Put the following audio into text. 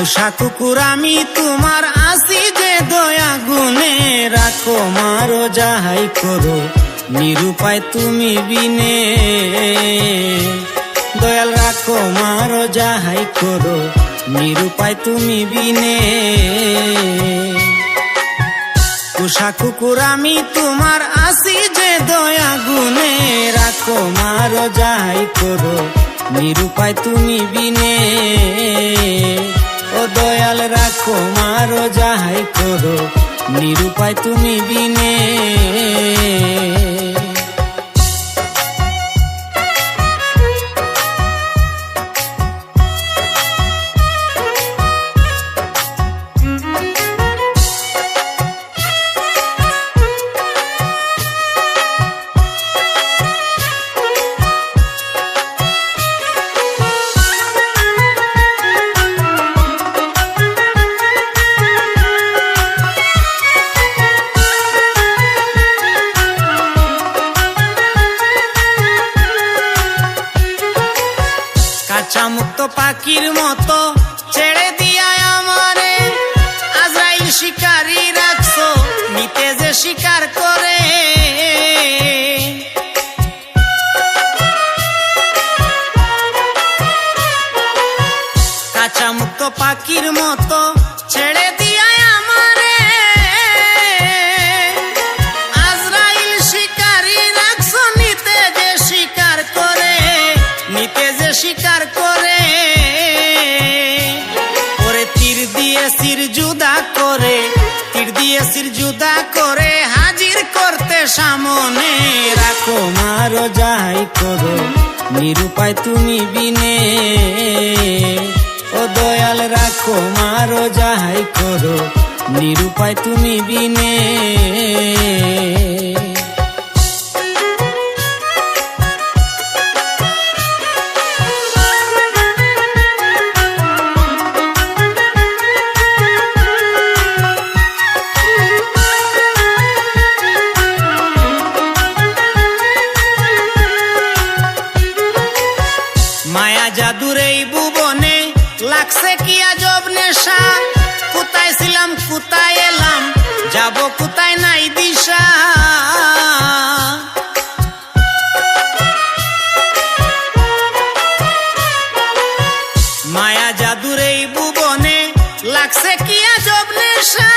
পোষা কুকুর, আমি তোমার আসি যে দয়া গুনে রাখো মারো যাহাই করো, নিরুপায় তুমি বিনে। দয়াল রাখো মারো যাহাই করো, নিরুপায় তুমি বিনে। পোষা কুকুর, আমি তোমার আসি যে দয়া গুনে রাখো মারো যাই করো, নিরুপায় তুমি বিনে। ও দয়াল রাখো মারো যাই করো নিরুপায় তুমি বিনে। পাখির মতো ছেড়ে দিয়া আমারে। আজরাইল শিকারি রাখছো, নিতে যে শিকার করে। কাঁচা মুক্ত পাখির মতো দিয়ে সির জুদা করে, তীর দিয়ে সির জুদা করে, হাজির করতে সামনে রাখো মারো যাই করো, নিরুপায় তুমি বিনে। ও দয়াল রাখো মারো যাই করো, নিরুপায় তুমি বিনে। লাগছে কি আজব নেশা? কোথায় ছিলাম, কোথায় এলাম? যাব কোথায় নাই দিশা? মায়া জাদুর এই ভুবনে লাগছে কি আজব নেশা?